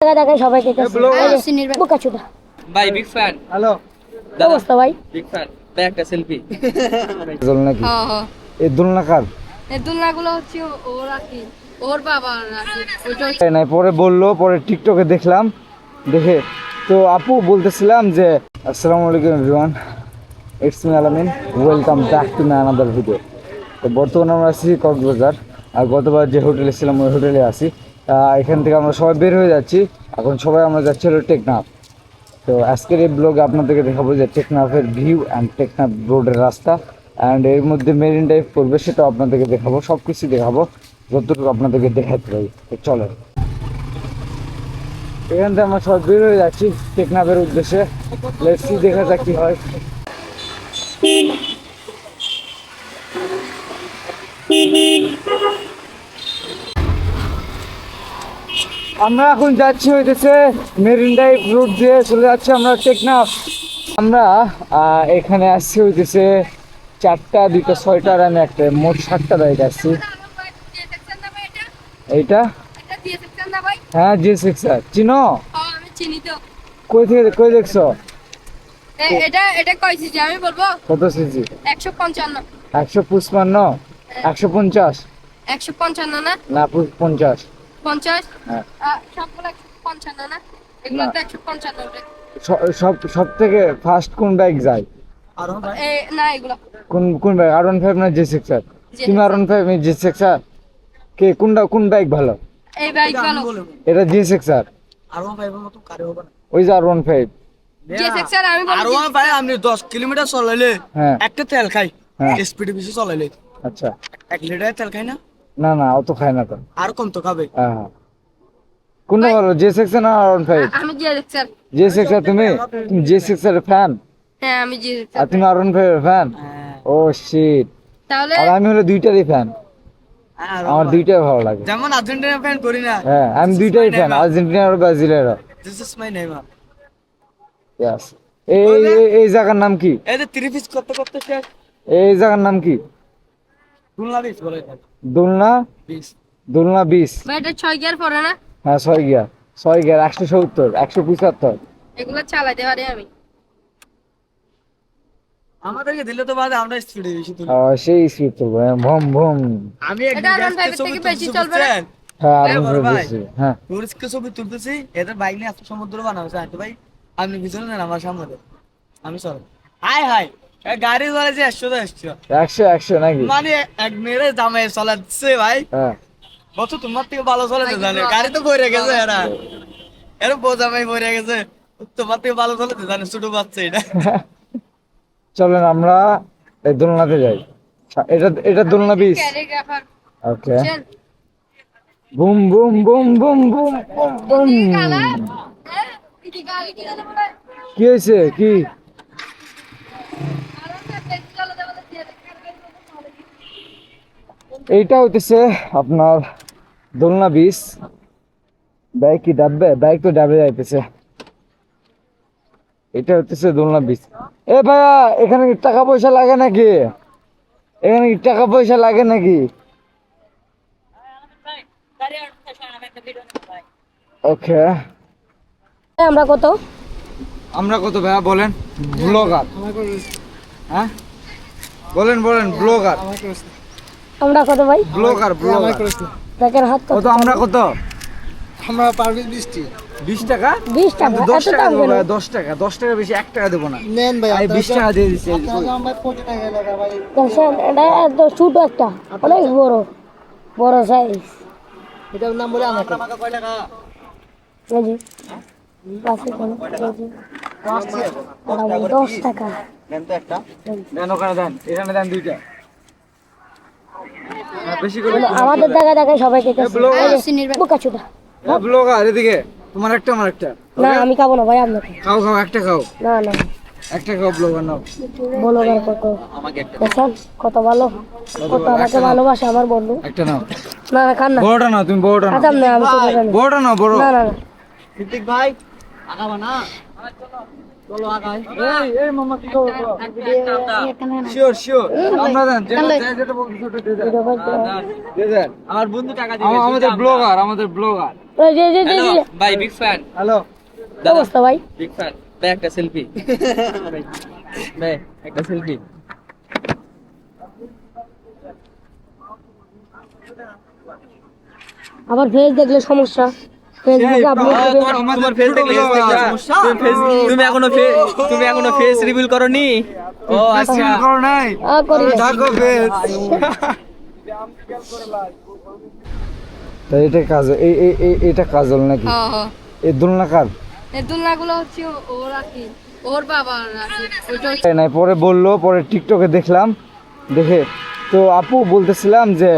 দেখা দেখা সবাই বোকা চুদা ভাই। বিগ ফ্যান হ্যালো অবস্থা ভাই? বিগ ফ্যান ভাই একটা সেলফি দোল নাকি? হ্যাঁ হ্যাঁ। এই দোলনা কার? এই দোলনাগুলো হচ্ছে ওর কি। ওর বাবা রাখি ওইটা হচ্ছে এই নাই পরে বলল পরে টিকটকে দেখলাম। দেখে তো আপু বলতেছিলাম যে আসসালামু আলাইকুম everyone it's me Alamin welcome back to my another video তো বর্তমানে আমরা আছি কক্সবাজার। আর গতবার যে হোটেলে ছিলাম ওই হোটেলে আছি। আহ, এখান থেকে আমরা সবাই বের হয়ে যাচ্ছি। এখন সবাই আমরা যাচ্ছি হলো টেকনাফ। তো আজকের এই ব্লগে আপনাদেরকে দেখাবো যে টেকনাফের ভিউ অ্যান্ড টেকনাফ রোডের রাস্তা অ্যান্ড এর মধ্যে মেরিন ড্রাইভ করবে সেটাও আপনাদেরকে দেখাবো সব কিছু দেখাবো। যতটুকু আপনাদেরকে দেখাতে পারি, তো এখান থেকে আমরা সব বের হয়ে যাচ্ছি টেকনাফের উদ্দেশ্যে। লেটসি দেখা যাক কি হয়। আমরা এখন যাচ্ছি হইতেছে মেরিন ড্রাইভ রুট দিয়ে চলে যাচ্ছি আমরা টেকনাফ। আমরা এখানে আসছি হইতেছে চারটা দুইটা ছয়টা আর আমি একটা মোট সাতটা বাইক আসছি। এইটা? হ্যাঁ জি সিক্স আর। চিনো? কই থেকে কই দেখছ? এটা এটা কয় আমি বলব কত না? না পু- পঞ্চাশ? হ্যাঁ। সবগুলো পঞ্চান্ন না? এগুলো তো একশো পঞ্চান্ন সব সব থেকে ফার্স্ট কোন বাইক যায়? না এগুলো। কোন কোন বাইক আর ওয়ান ফাইভ না জি সিক্স আর তুমি R one five G six R কে কোনটা কোন বাইক ভালো? এই বাইক ভালো। এটা জি সিক্স আর ওই যে আর ওয়ান ফাইভ আমি আর ওয়ান আপনি দশ কিলোমিটার চলাইলে হ্যাঁ। একটা তেল খাই। হ্যাঁ। স্পিড বেশি চলাইলে। আচ্ছা। এক লিটার তেল খাই না? না না অত খায় না তো। আর কম তো খাবে। হ্যাঁ হ্যাঁ। কোনটা ভালো জে সিক্স না আর ওয়ান ফাইভ আমি যে সেকশন জে সিক্স তুমি? তুমি জে সিক্স এর ফ্যান হ্যাঁ আমি যে আর তুমি আর ওয়ান ফাইভ এর ফ্যান ও শিট তাহলে আর আমি হলো দুইটারই ফ্যান আমার দুইটাই ভালো লাগে। যেমন আর্জেন্টিনা ফ্যান করি না হ্যাঁ আমি দুইটাই ফ্যান আর্জেন্টিনা আর ব্রাজিলের this is my Neymar yes এই এই- জায়গার নাম কি? এই যে থ্রি পিস করতে করতে শেষ। এই জায়গার নাম কি? বলে দোলনা দোলনা? বিশ। ভাই এটা ছয় গিয়ার পরে না? হ্যাঁ ছয় গিয়ার। ছয় গিয়ার একশো সত্তর একশো পঁচাত্তর। এগুলো চালাতে পারি আমি। আমাদেরকে দিলে তো বাদে আমরা স্পিডে বেশি তুলি। সেই স্পিড তো ভম ভম। আমি এটা আর one five এর থেকে বেশি চলবে হ্যাঁ হ্যাঁ। বেশি, হ্যাঁ। টুরিস্টকে ছবি তুলতেছি এদের বাইক নিয়ে এত সমুদ্র ভাই? আপনি পিছনে নেন আমার সামনে। আমি চলো হাই হাই। গাড়ি চলেছে একশো তো একশো একশো একশো নাকি? মানে এক মেরে জামাই চলাচ্ছে ভাই। হ্যাঁ। বছর তোমার থেকে ভালো চলাতে জানে। গাড়ি তো বইরে গেছে এরা। এরা বোঝামাই বইরে গেছে। তোমার থেকে ভালো চলাতে জানে ছোট বাচ্চা এটা। চলেন আমরা এই দোলনাতে যাই। এটা এটা দোলনা বিশ choreographer okay. Boom boom boom boom boom boom. Boom হ্যাঁ? কি কি হয়েছে? কি? এইটা হইতেছে আপনার দোলনা বিষ বাইক কি ডাববে বাইক তো ডাবে যাইতেছে। এটা হইতেছে দোলনা বিষ এ ভাইয়া এখানে কি টাকা পয়সা লাগে নাকি? এখানে কি টাকা পয়সা লাগে নাকি? ওকে। আমরা কত? আমরা কত ভাইয়া বলেন। ব্লগার। হ্যাঁ? বলেন বলেন ব্লগার। আমরা কত ভাই? Blogger blogger. দেখেন হাত কত? আমরা কত? আমরা পারবি বৃষ্টি বিশ টাকা? বিশ টাকা দশ এত টাকা দাম দেবো কেন? ভাই, দশ টাকা দশ টাকা বেশি এক টাকা দেবো না। নেন ভাই আমি বিশ টাকা দিয়ে দিচ্ছি। দেখছেন এটা এত ছোট একটা অনেক বড় বড় সাইজ এটার নাম বলে আমাকে। কেজি পাঁচশো কোনো কেজি ওটা ভাই দশ টাকা দেন ওখানে দেন এখানে দেন দুইটা। হ্যাঁ, আমাদের দেখা দেখা সবাই দেখেছে ব্লগার ব্লগার এদিকে তোমার একটা আমার একটা। না আমি খাব না ভাই আপনাকে খাও খাও একটা খাও। না না। একটা খাও ব্লগার নাও। বলো না কত দেখছেন কত ভালো। কত আমাকে ভালোবাসে আমার বন্ধু। একটা নাও। না না খান না। বড়টা নাও তুমি বড়টা নাও। আচ্ছা না আমি বড়টা নাও বড়। না না না। ভাই আগাবা না? চলো আগাই এই এই মামা কি খবর? শিওর শিওর আমরা দেন যেটা যেটা বলছো ওটা দিয়ে দেন। ভিডিও কল করে। দিয়ে দেন। আমার বন্ধু টাকা আম- আমাদের ব্লগার আমাদের ব্লগার এই যে যে যে হ্যালো ভাই বিগ ফ্যান হ্যালো অবস্থা ভাই? বিগ ফ্যান ভাই একটা সেলফি ভাই একটা সেলফি আবার ফেস দেখলে সমস্যা। ফেসবুকে আপলোড দেবে তোমার ফেস দেখলে সমস্যা তুমি এখনও তুমি এখনও ফেস রিভিল করনি? ও আচ্ছা। করো নাই। আ, করি। না। ডাকো বেশ তা এটা কাজল এই এই এই- এটা কাজল নাকি? হ্যাঁ হ্যাঁ। এই দোলনা কার? এই দোলনাগুলো হচ্ছে ওর কি ওর পরে বলল পরে টিকটকে দেখলাম দেখে। তো আপু বলতেছিলাম যে